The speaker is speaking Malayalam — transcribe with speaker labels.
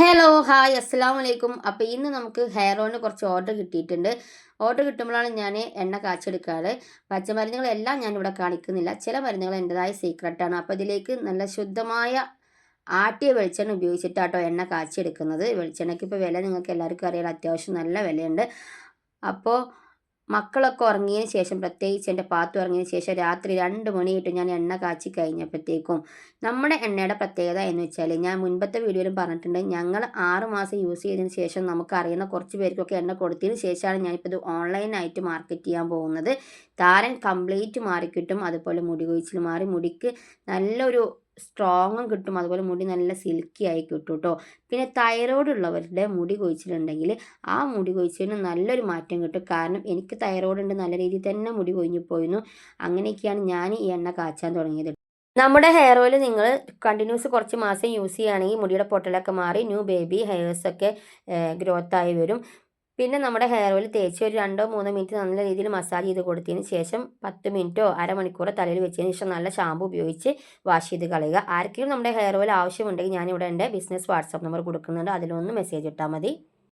Speaker 1: ഹലോ ഹായ് അസ്സാം വലൈക്കും അപ്പോൾ ഇന്ന് നമുക്ക് ഹെയർ ഓയിലിന് കുറച്ച് ഓർഡർ കിട്ടിയിട്ടുണ്ട്. ഓർഡർ കിട്ടുമ്പോഴാണ് ഞാൻ എണ്ണ കാച്ചെടുക്കാറ്. പച്ചമരുന്നുകളെല്ലാം ഞാനിവിടെ കാണിക്കുന്നില്ല. ചില മരുന്നുകൾ എന്റെതായ സീക്രട്ടാണ് അപ്പോൾ ഇതിലേക്ക് നല്ല ശുദ്ധമായ ആട്ടിയ വെളിച്ചെണ്ണ ഉപയോഗിച്ചിട്ടാട്ടോ എണ്ണ കാച്ചെടുക്കുന്നത് വെളിച്ചെണ്ണയ്ക്ക് ഇപ്പോൾ വില നിങ്ങൾക്ക് എല്ലാവർക്കും അറിയാൻ അത്യാവശ്യം നല്ല വിലയുണ്ട്. അപ്പോൾ മക്കളൊക്കെ ഉറങ്ങിയതിന് ശേഷം പ്രത്യേകിച്ച് എന്റെ പാത്തു ഉറങ്ങിയതിന് ശേഷം രാത്രി രണ്ട് മണിയിട്ട് ഞാൻ എണ്ണ കാച്ചി കഴിഞ്ഞപ്പോഴത്തേക്കും നമ്മുടെ എണ്ണയുടെ പ്രത്യേകത എന്ന് വെച്ചാൽ ഞാൻ മുൻപത്തെ വീഡിയോയിലും പറഞ്ഞിട്ടുണ്ട് ഞങ്ങൾ ആറ് മാസം യൂസ് ചെയ്തതിന് ശേഷം നമുക്ക് അറിയുന്ന കുറച്ച് പേർക്കൊക്കെ എണ്ണ കൊടുത്തതിന് ശേഷമാണ് ഞാനിപ്പോൾ ഇത് ഓൺലൈനായിട്ട് മാർക്കറ്റ് ചെയ്യാൻ പോകുന്നത്. താരൻ കംപ്ലീറ്റ് മാറിക്കിട്ടും അതുപോലെ മുടി കൊഴിച്ചിൽ മാറി മുടിക്ക് നല്ലൊരു സ്ട്രോങ്ങും കിട്ടും. അതുപോലെ മുടി നല്ല സിൽക്കി ആയി കിട്ടും കേട്ടോ പിന്നെ തൈറോയ്ഡ് ഉള്ളവരുടെ മുടി കൊഴിച്ചിലുണ്ടെങ്കിൽ ആ മുടി കൊഴിച്ചിലിന് നല്ലൊരു മാറ്റം കിട്ടും. കാരണം എനിക്ക് തൈറോയ്ഡ് ഉണ്ട് നല്ല രീതിയിൽ തന്നെ മുടി കൊഴിഞ്ഞു പോയിരുന്നു. അങ്ങനെയൊക്കെയാണ് ഞാൻ ഈ എണ്ണ കാച്ചാൻ തുടങ്ങിയത്. നമ്മുടെ ഹെയർ ഓയിൽ നിങ്ങൾ കണ്ടിന്യൂസ് കുറച്ച് മാസം യൂസ് ചെയ്യുകയാണെങ്കിൽ മുടിയുടെ പൊട്ടലൊക്കെ മാറി ന്യൂ ബേബി ഹെയർസൊക്കെ ഗ്രോത്തായി വരും. പിന്നെ നമ്മുടെ ഹെയർ ഓയിൽ തേച്ച് ഒരു രണ്ടോ മൂന്നോ മിനിറ്റ് നല്ല രീതിയിൽ മസാജ് ചെയ്ത് കൊടുത്തതിന് ശേഷം പത്ത് മിനിറ്റോ അരമണിക്കൂറോ തലയിൽ വെച്ചതിന് ശേഷം നല്ല ഷാമ്പു ഉപയോഗിച്ച് വാഷ് ചെയ്ത് കളയുക. ആർക്കെങ്കിലും നമ്മുടെ ഹെയർ ഓയിൽ ആവശ്യമുണ്ടെങ്കിൽ ഞാനിവിടെ എന്റെ ബിസിനസ് വാട്സാപ്പ് നമ്പർ കൊടുക്കുന്നുണ്ട്. അതിലൊന്ന് മെസ്സേജ് ഇട്ടാൽ മതി.